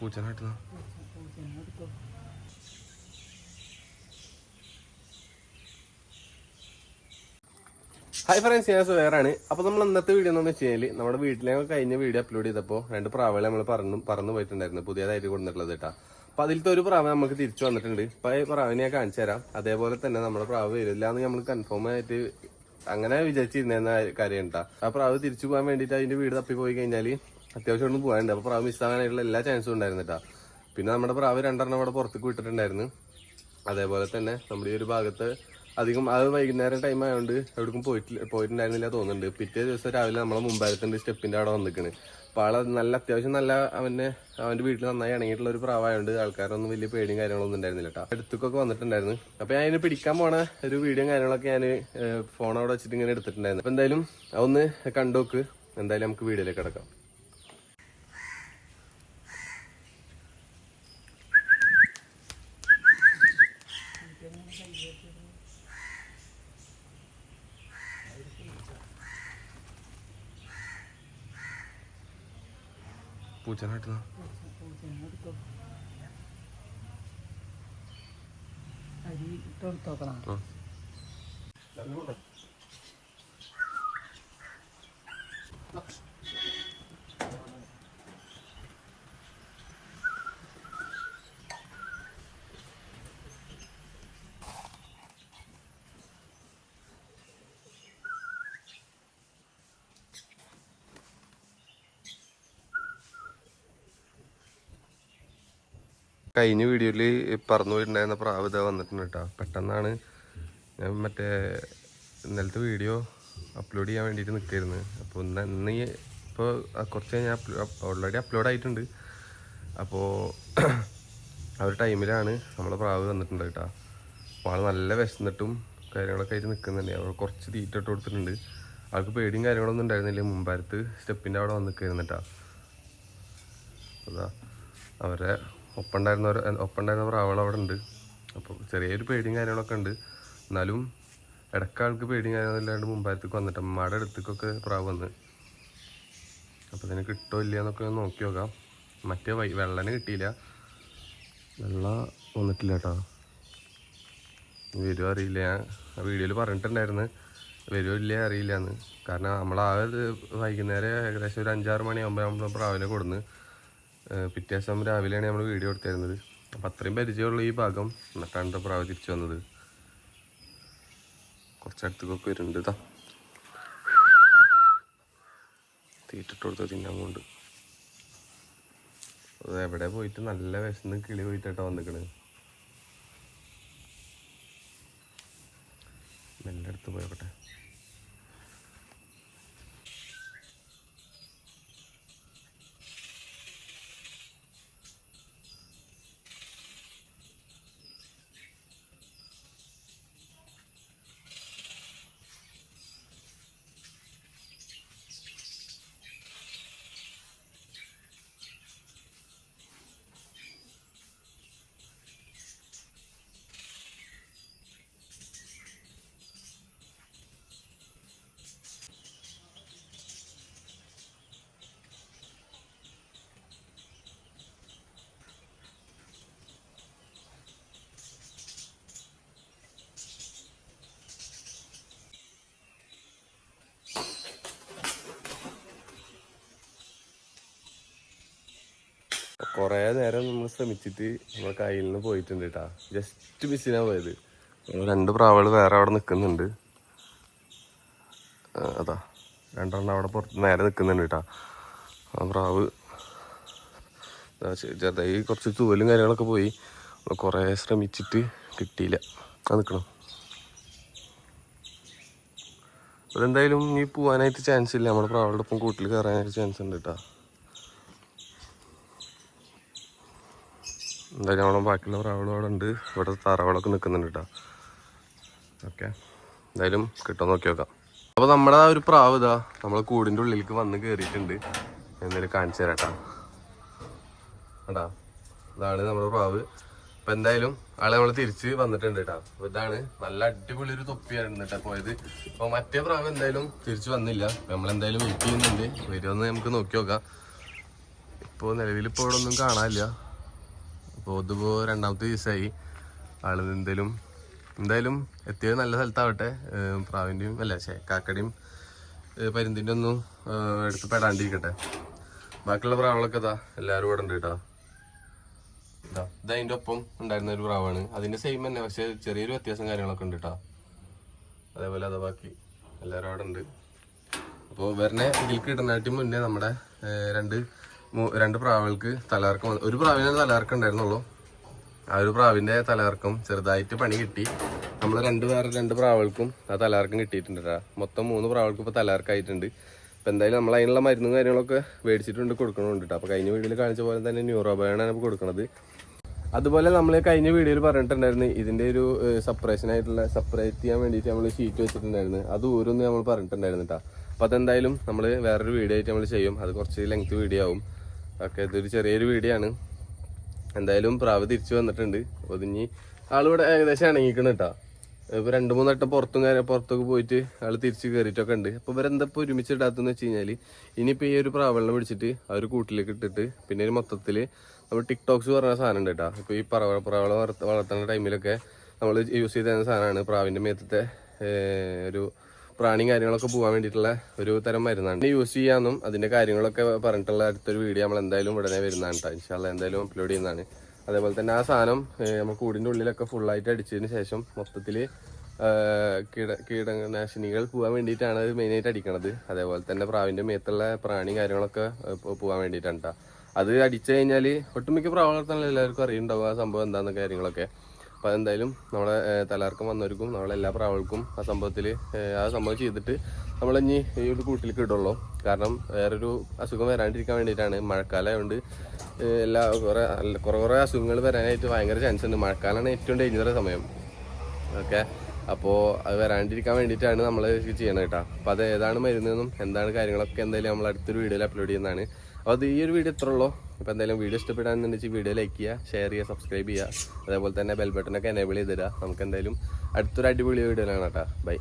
പൂച്ചനായിട്ട് hi friends ഞാൻ സുഹേറാണ് അപ്പോൾ നമ്മൾ ഇന്നത്തെ വീഡിയോ എന്ന് വെച്ച് കഴിഞ്ഞാൽ നമ്മുടെ വീട്ടിലെ കഴിഞ്ഞ വീഡിയോ അപ്ലോഡ് ചെയ്തപ്പോൾ രണ്ട് പ്രാവുകളെ നമ്മൾ പറഞ്ഞു പറന്നു പോയിട്ടുണ്ടായിരുന്നു. പുതിയതായിട്ട് കൊണ്ടിട്ടുള്ളത് കേട്ടോ അപ്പോൾ അതിലത്തെ ഒരു പ്രാവ് നമുക്ക് തിരിച്ചു വന്നിട്ടുണ്ട്. അപ്പോൾ ഈ പ്രാവിനെ ഞാൻ കാണിച്ചു തരാം. അതേപോലെ തന്നെ നമ്മുടെ പ്രാവ് വരില്ല എന്ന് നമ്മൾ കൺഫേം ആയിട്ട് അങ്ങനെ വിചാരിച്ചിരുന്ന കാര്യം കേട്ടോ ആ പ്രാവ് തിരിച്ചു പോകാൻ വേണ്ടിയിട്ട് അതിന്റെ വീട് തപ്പി പോയി കഴിഞ്ഞാൽ അത്യാവശ്യം ഒന്നും പോകാനുണ്ട്. അപ്പൊ പ്രാവ് മിസ്സാകാനായിട്ടുള്ള എല്ലാ ചാൻസും ഉണ്ടായിരുന്നു കേട്ടോ പിന്നെ നമ്മുടെ പ്രാവ് രണ്ടെണ്ണം അവിടെ പുറത്തേക്ക് വിട്ടിട്ടുണ്ടായിരുന്നു. അതേപോലെ തന്നെ നമ്മുടെ ഈ ഒരു ഭാഗത്ത് അധികം അത് വൈകുന്നേരം ടൈം ആയതുകൊണ്ട് എവിടേക്കും പോയിട്ടില്ല പോയിട്ടുണ്ടായിരുന്നില്ല തോന്നുന്നുണ്ട്. പിറ്റേ ദിവസം രാവിലെ നമ്മളെ മുമ്പാരത്തിന്റെ സ്റ്റെപ്പിന്റെ അവിടെ വന്നിക്കണ്. അപ്പോൾ ആളെ നല്ല അത്യാവശ്യം നല്ല അവന്റെ അവന്റെ വീട്ടിൽ നന്നായി ഇണങ്ങിയിട്ടുള്ള ഒരു പ്രാവായതുകൊണ്ട് ആൾക്കാരൊന്നും വലിയ പേടിയും കാര്യങ്ങളൊന്നും ഉണ്ടായിരുന്നില്ല കേട്ടോ അടുത്തൊക്കെ വന്നിട്ടുണ്ടായിരുന്നു. അപ്പോൾ ഞാൻ അതിന് പിടിക്കാൻ പോണ ഒരു വീഡിയോ കാര്യങ്ങളൊക്കെ ഞാൻ ഫോൺ അവിടെ വെച്ചിട്ട് ഇങ്ങനെ എടുത്തിട്ടുണ്ടായിരുന്നു. അപ്പോൾ എന്തായാലും അതൊന്ന് കണ്ടോക്ക്. എന്തായാലും നമുക്ക് വീഡിയോയിലേക്ക് കിടക്കാം. പൂച്ചനായിട്ട് അരി ഇട്ട് കഴിഞ്ഞ വീഡിയോയിൽ പറന്നു പോയിട്ടുണ്ടായിരുന്ന പ്രാവ് ഇതാ വന്നിട്ടുണ്ട് കേട്ടോ. പെട്ടെന്നാണ് ഞാൻ മറ്റേ ഇന്നലത്തെ വീഡിയോ അപ്ലോഡ് ചെയ്യാൻ വേണ്ടിയിട്ട് നിൽക്കായിരുന്നു അപ്പോൾ ഇന്ന് ഇന്ന് ഇപ്പോൾ കുറച്ച് കഴിഞ്ഞാൽ ഓൾറെഡി അപ്ലോഡ് ആയിട്ടുണ്ട്. അപ്പോൾ ആ ഒരു ടൈമിലാണ് നമ്മളെ പ്രാവ് വന്നിട്ടുണ്ട് കേട്ടോ. അപ്പോൾ ആൾ നല്ല വിശന്നിട്ടും കാര്യങ്ങളൊക്കെ ആയിട്ട് നിൽക്കുന്നുണ്ട് അവൾ കുറച്ച് തീറ്റ ഇട്ട് കൊടുത്തിട്ടുണ്ട്. ആൾക്ക് പേടിയും കാര്യങ്ങളൊന്നും ഉണ്ടായിരുന്നില്ല. മുമ്പാരത്ത് സ്റ്റെപ്പിന്റെ അവിടെ വന്ന് കേട്ടോ. അതാ അവരെ ഒപ്പം ഉണ്ടായിരുന്ന ഒരു ഒപ്പം ഉണ്ടായിരുന്ന അവിടെ ഉണ്ട്. അപ്പോൾ ചെറിയൊരു പേടിയും കാര്യങ്ങളൊക്കെ ഉണ്ട്. എന്നാലും ഇടയ്ക്ക് ആൾക്ക് പേടിയും കാര്യങ്ങളില്ലാണ്ട് ഇല്ലാണ്ട് മുമ്പാരത്തേക്ക് വന്നിട്ട് അമ്മയുടെ അടുത്തേക്കൊക്കെ പ്രാവ് വന്ന്. അപ്പോൾ ഇതിന് കിട്ടോ ഇല്ല എന്നൊക്കെ ഒന്ന് നോക്കി നോക്കാം. മറ്റേ വൈ വെള്ളനെ കിട്ടിയില്ല. വെള്ള വന്നിട്ടില്ല കേട്ടോ. വരുമോ അറിയില്ല. ഞാൻ ആ വീഡിയോയിൽ പറഞ്ഞിട്ടുണ്ടായിരുന്നു. വരുമോ ഇല്ല അറിയില്ല എന്ന്. കാരണം നമ്മൾ ആ വൈകുന്നേരം ഏകദേശം ഒരു അഞ്ചാറ് മണിയാകുമ്പോൾ നമ്മൾ പ്രാവിനെ കൊടുന്ന് പിറ്റേ ദിവസം രാവിലെയാണ് നമ്മൾ വീഡിയോ എടുത്തിരുന്നത്. അപ്പം അത്രയും പരിചയമുള്ള ഈ ഭാഗം എന്നിട്ടാണ് പ്രാവ് തിരിച്ചു വന്നത്. കുറച്ചടുത്തേക്കൊക്കെ വരുന്നുണ്ട് ഇതാ തീറ്റിട്ട് കൊടുത്ത തിന്നാൻ കൊണ്ട് അത് എവിടെ പോയിട്ട് നല്ല വിശന്ന് കിളി പോയിട്ടാ വന്നിക്കണ്. മെല്ലെ അടുത്ത് കുറേ നേരം നമ്മൾ ശ്രമിച്ചിട്ട് നമ്മളെ കയ്യിൽ നിന്ന് പോയിട്ടുണ്ട് കേട്ടാ ജസ്റ്റ് മിസ്സിനാ പോയത്. രണ്ട് പ്രാവുകൾ വേറെ അവിടെ നിൽക്കുന്നുണ്ട് അതാ. രണ്ടെണ്ണം അവിടെ പുറത്ത് നേരെ നിൽക്കുന്നുണ്ട് കേട്ടാ ആ പ്രാവ് ചെറുതായി കുറച്ച് തൂവലും കാര്യങ്ങളൊക്കെ പോയി. കുറേ ശ്രമിച്ചിട്ട് കിട്ടിയില്ല. ആ നിൽക്കണം അതെന്തായാലും ഇനി പോവാനായിട്ട് ചാൻസ് ഇല്ല. നമ്മുടെ പ്രാവളുടെ ഒപ്പം കൂട്ടിൽ കയറാനായിട്ട് ചാൻസ് ഉണ്ട് കേട്ടാ എന്തായാലും അവിടെ ബാക്കിയുള്ള പ്രാവളും അവിടെ ഉണ്ട്. ഇവിടെ താറാവളൊക്കെ നിൽക്കുന്നുണ്ട് കേട്ടോ. ഓക്കെ. എന്തായാലും കിട്ടാൻ നോക്കി നോക്കാം. അപ്പോൾ നമ്മുടെ ആ ഒരു പ്രാവ് ഇതാ നമ്മളെ കൂടിന്റെ ഉള്ളിലേക്ക് വന്ന് കയറിയിട്ടുണ്ട് എന്തായാലും കാണിച്ചു തരാം കേട്ടോ. കേട്ടാ ഇതാണ് നമ്മുടെ പ്രാവ്. അപ്പൊ എന്തായാലും ആളെ നമ്മൾ തിരിച്ച് വന്നിട്ടുണ്ട് കേട്ടോ. അപ്പോൾ ഇതാണ് നല്ല അടിപൊളി ഒരു തൊപ്പിയാണ് കേട്ടോ പോയത്. അപ്പോൾ മറ്റേ പ്രാവ് എന്തായാലും തിരിച്ച് വന്നില്ല. നമ്മൾ എന്തായാലും വെയിറ്റ് ചെയ്യുന്നുണ്ട്. വരുമെന്ന് നമുക്ക് നോക്കി നോക്കാം. ഇപ്പോൾ നിലവിൽ ഇപ്പോൾ ഇവിടെ ഒന്നും കാണാനില്ല. അപ്പോൾ ഇതിപ്പോൾ രണ്ടാമത്തെ ദിവസമായി ആൾ എന്തേലും എന്തായാലും എത്തിയത് നല്ല സ്ഥലത്താവട്ടെ. പ്രാവിന്റെയും അല്ല ശേ കാക്കടിയും പരുന്തിന്റെ ഒന്നും എടുത്ത് പെടാണ്ടിരിക്കട്ടെ. ബാക്കിയുള്ള പ്രാവുകളൊക്കെ ഇതാ എല്ലാവരും ഇവിടെ ഉണ്ട് കേട്ടോ. ഇതാ ഇത് അതിന്റെ ഒപ്പം ഉണ്ടായിരുന്ന ഒരു പ്രാവാണ്. അതിന്റെ സെയിം തന്നെ പക്ഷേ ചെറിയൊരു വ്യത്യാസം കാര്യങ്ങളൊക്കെ ഉണ്ട് കേട്ടോ. അതേപോലെ അതാ ബാക്കി. എല്ലാവരും അവിടെ ഉണ്ട്. അപ്പോൾ വരണ ഇതിൽ ഇടുന്നതിന് മുന്നേ നമ്മുടെ രണ്ട് രണ്ട് പ്രാവുകൾക്ക് തലകറക്കം ഒരു പ്രാവിന് തലകറക്കം ഉണ്ടായിരുന്നുള്ളൂ. ആ ഒരു പ്രാവിന്റെ തലകറക്കം ചെറുതായിട്ട് പണി കിട്ടി. നമ്മൾ രണ്ട് വേറെ രണ്ട് പ്രാവുകൾക്കും ആ തലകറക്കം കിട്ടിയിട്ടുണ്ട് ട്ടാ. മൊത്തം മൂന്ന് പ്രാവുകൾക്ക് ഇപ്പോൾ തലകർക്കായിട്ടുണ്ട് ഇപ്പം എന്തായാലും നമ്മൾ അതിനുള്ള മരുന്നും കാര്യങ്ങളൊക്കെ മേടിച്ചിട്ടുണ്ട് കൊടുക്കണമുണ്ട് കേട്ടോ അപ്പോൾ കഴിഞ്ഞ വീഡിയോയിൽ കാണിച്ച പോലെ തന്നെ ന്യൂറോബയാണ് ഇപ്പോൾ കൊടുക്കുന്നത് അതുപോലെ നമ്മൾ കഴിഞ്ഞ വീഡിയോയിൽ പറഞ്ഞിട്ടുണ്ടായിരുന്നു ഇതിന്റെ ഒരു സെപ്പറേഷൻ ആയിട്ടുള്ള സെപ്പറേറ്റ് ചെയ്യാൻ വേണ്ടിയിട്ട് നമ്മൾ ഷീറ്റ് വെച്ചിട്ടുണ്ടായിരുന്നു. അത് ഊരൊന്ന് നമ്മൾ പറഞ്ഞിട്ടുണ്ടായിരുന്നു കേട്ടോ അപ്പോൾ അതെന്തായാലും നമ്മൾ വേറൊരു വീഡിയോ ആയിട്ട് നമ്മൾ ചെയ്യും. അത് കുറച്ച് ലെങ്ത് വീഡിയോ ആവും. ഓക്കെ ഇതൊരു ചെറിയൊരു വീഡിയോ ആണ് എന്തായാലും പ്രാവ് തിരിച്ചു വന്നിട്ടുണ്ട്. ഒതുങ്ങി ആളിവിടെ ഏകദേശം ഇണങ്ങിക്കണം കേട്ടോ ഇപ്പൊ രണ്ട് മൂന്ന് വട്ടം പുറത്തും കാര്യം പുറത്തൊക്കെ പോയിട്ട് ആൾ തിരിച്ച് കയറിയിട്ടൊക്കെ ഉണ്ട്. അപ്പൊ ഇവരെന്താ ഇപ്പൊ ഒരുമിച്ച് ഇടാത്തെന്ന് വെച്ച് കഴിഞ്ഞാൽ ഇനിയിപ്പോ ഈ ഒരു പ്രാവളിനെ പിടിച്ചിട്ട് ആ ഒരു കൂട്ടിലേക്ക് ഇട്ടിട്ട് പിന്നെ ഒരു മൊത്തത്തിൽ നമ്മൾ ടിക്ടോക്സ് പറഞ്ഞ സാധനം ഉണ്ട് കേട്ടോ ഇപ്പൊ ഈ പറവ പ്രാവളെ വളർത്തുന്ന ടൈമിലൊക്കെ നമ്മൾ യൂസ് ചെയ്ത സാധനമാണ് പ്രാവിന്റെ മേത്തത്തെ ഒരു പ്രാണിയും കാര്യങ്ങളൊക്കെ പോകാൻ വേണ്ടിയിട്ടുള്ള ഒരു തരം മരുന്നാണ്. യൂസ് ചെയ്യാന്നും അതിന്റെ കാര്യങ്ങളൊക്കെ പറഞ്ഞിട്ടുള്ള അടുത്തൊരു വീഡിയോ നമ്മൾ എന്തായാലും ഉടനെ വരുന്നതാണ് കേട്ടോ ഇൻഷാല്ല എന്തായാലും അപ്ലോഡ് ചെയ്യുന്നതാണ്. അതേപോലെ തന്നെ ആ സാധനം നമ്മൾ കൂടിന്റെ ഉള്ളിലൊക്കെ ഫുള്ളായിട്ട് അടിച്ചതിന് ശേഷം മൊത്തത്തിൽ കീട കീടനാശിനികൾ പോകാൻ വേണ്ടിയിട്ടാണ് അത് മെയിനായിട്ട് അടിക്കണത്. അതേപോലെ തന്നെ പ്രാവിന്റെ മേത്തുള്ള പ്രാണി കാര്യങ്ങളൊക്കെ പോകാൻ വേണ്ടിയിട്ടാണ് കേട്ടോ അത് അടിച്ചു കഴിഞ്ഞാൽ ഒട്ടുമിക്ക പ്രാവ് വളർത്താനുള്ള എല്ലാവർക്കും അറിയുണ്ടാവും ആ സംഭവം എന്താണെന്ന കാര്യങ്ങളൊക്കെ. അപ്പൊ അതെന്തായാലും നമ്മളെ തലാർക്കും വന്നവർക്കും നമ്മളെ എല്ലാ പ്രാവൾക്കും ആ സംഭവത്തിൽ ആ സംഭവം ചെയ്തിട്ട് നമ്മൾ ഇനി ഈ ഒരു കൂട്ടിലേക്ക് ഇടുള്ളൂ. കാരണം വേറൊരു അസുഖം വരാണ്ടിരിക്കാൻ വേണ്ടിയിട്ടാണ്. മഴക്കാലമായതുകൊണ്ട് എല്ലാ കുറെ കുറേ കുറെ അസുഖങ്ങൾ വരാനായിട്ട് ഭയങ്കര ചാൻസ് ഉണ്ട്. മഴക്കാലമാണ് ഏറ്റവും ഡേഞ്ചറായ സമയം. ഓക്കെ? അപ്പോൾ അത് വരാണ്ടിരിക്കാൻ വേണ്ടിയിട്ടാണ് നമ്മൾ ചെയ്യണത് കേട്ടോ. അപ്പോൾ അത് ഏതാണ് മരുന്നെന്നും എന്താണ് കാര്യങ്ങളൊക്കെ എന്തായാലും നമ്മൾ അടുത്തൊരു വീഡിയോയിൽ അപ്ലോഡ് ചെയ്യുന്നതാണ്. അപ്പോൾ അത് ഈ ഒരു വീഡിയോ ഇത്രയുള്ളൂ അപ്പോൾ എന്തായാലും വീഡിയോ ഇഷ്ടപ്പെടാന്നുണ്ടെങ്കിൽ വീഡിയോ ലൈക്ക് ചെയ്യുക ഷെയർ ചെയ്യുക സബ്സ്ക്രൈബ് ചെയ്യുക. അതേപോലെ തന്നെ ബെൽ ബട്ടനൊക്കെ എനേബിൾ ചെയ്തിടുക നമുക്ക് എന്തായാലും അടുത്തൊരു അടിപൊളി വീഡിയോ ആണ് കേട്ടോ. ബൈ